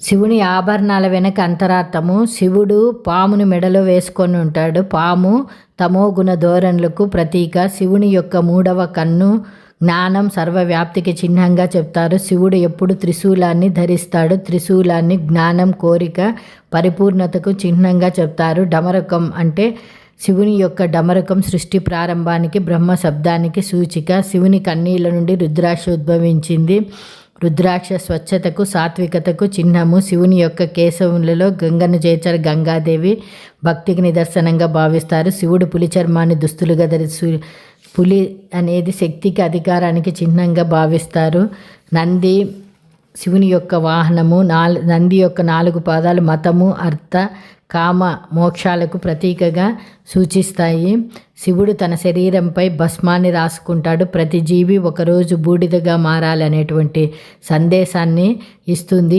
శివుని ఆభరణాల వెనక అంతరార్థము. శివుడు పామును మెడలో వేసుకొని ఉంటాడు. పాము తమోగుణ ధోరణులకు ప్రతీక. శివుని యొక్క మూడవ కన్ను జ్ఞానం సర్వవ్యాప్తికి చిహ్నంగా చెప్తారు. శివుడు ఎప్పుడు త్రిశూలాన్ని ధరిస్తాడు. త్రిశూలాన్ని జ్ఞానం కోరిక పరిపూర్ణతకు చిహ్నంగా చెప్తారు. డమరకం అంటే శివుని యొక్క డమరకం సృష్టి ప్రారంభానికి బ్రహ్మ శబ్దానికి సూచిక. శివుని కన్నీళ్ళ నుండి రుద్రాక్ష ఉద్భవించింది. రుద్రాక్ష స్వచ్ఛతకు సాత్వికతకు చిహ్నము. శివుని యొక్క కేశవులలో గంగను చేర్చారు గంగాదేవి భక్తికి నిదర్శనంగా భావిస్తారు. శివుడు పులి చర్మాన్ని దుస్తులుగా ధరిస్తూ పులి అనేది శక్తికి అధికారానికి చిహ్నంగా భావిస్తారు. నంది శివుని యొక్క వాహనము నాల్ నంది యొక్క నాలుగు పాదాలు మతము అర్థ కామ మోక్షాలకు ప్రతీకగా సూచిస్తాయి. శివుడు తన శరీరంపై భస్మాన్ని రాసుకుంటాడు. ప్రతి జీవి ఒకరోజు బూడిదగా మారాలనేటువంటి సందేశాన్ని ఇస్తుంది.